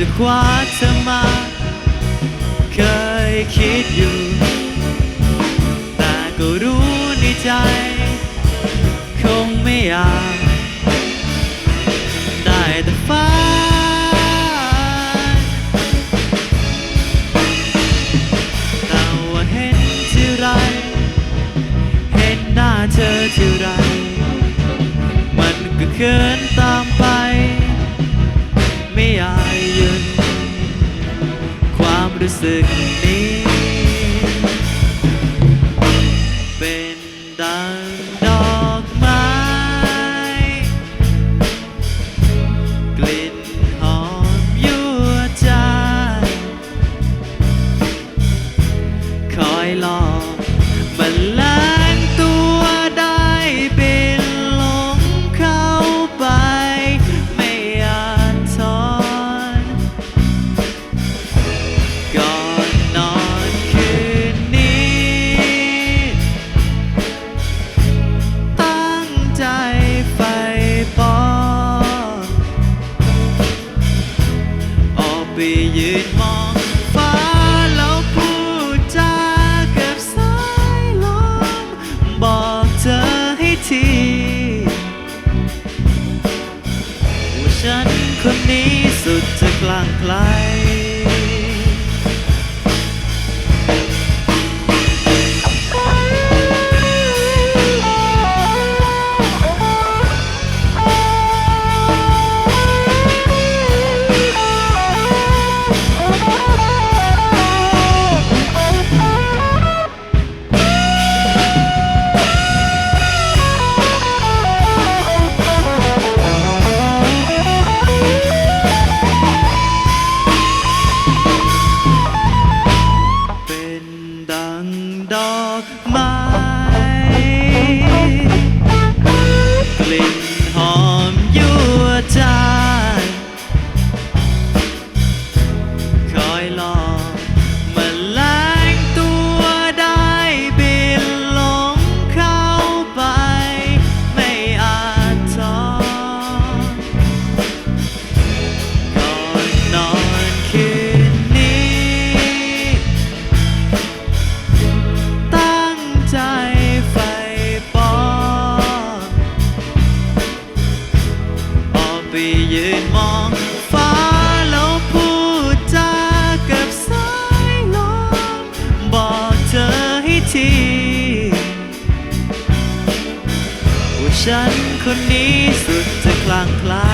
จะคว้าเธอมา เคยคิดอยู่ แต่ก็รู้ในใจ คงไม่อยากได้แต่ฝันแต่ว่าเห็นที่ไร เห็นหน้าเธอที่ไร มันก็เขินตา สึกนี้ เป็นดังดอกไม้ กลิ่นหอมยั่วใจ คอยลอ คนนี้สุดจะกลางไกล ฉันคนนี้สุดจะคลางคลาย